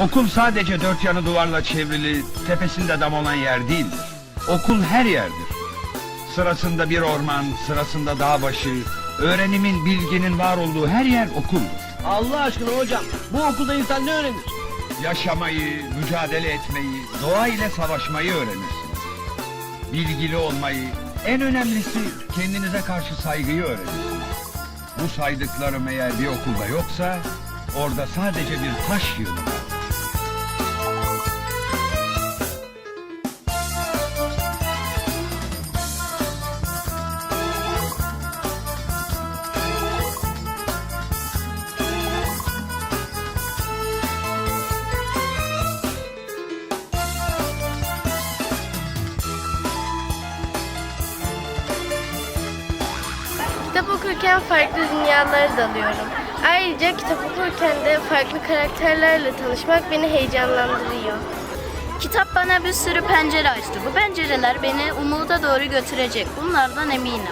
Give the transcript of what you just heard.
Okul sadece dört yanı duvarla çevrili, tepesinde dam olan yer değildir. Okul her yerdir. Sırasında bir orman, sırasında dağ başı, öğrenimin, bilginin var olduğu her yer okuldur. Allah aşkına hocam bu okulda insan ne öğrenir? Yaşamayı, mücadele etmeyi, doğa ile savaşmayı öğrenirsiniz. Bilgili olmayı, en önemlisi kendinize karşı saygıyı öğrenirsiniz. Bu saydıklarım eğer bir okulda yoksa, orada sadece bir taş yığını var. Kitap okurken farklı dünyalara dalıyorum. Ayrıca kitap okurken de farklı karakterlerle tanışmak beni heyecanlandırıyor. Kitap bana bir sürü pencere açtı. Bu pencereler beni umuda doğru götürecek. Bunlardan eminim.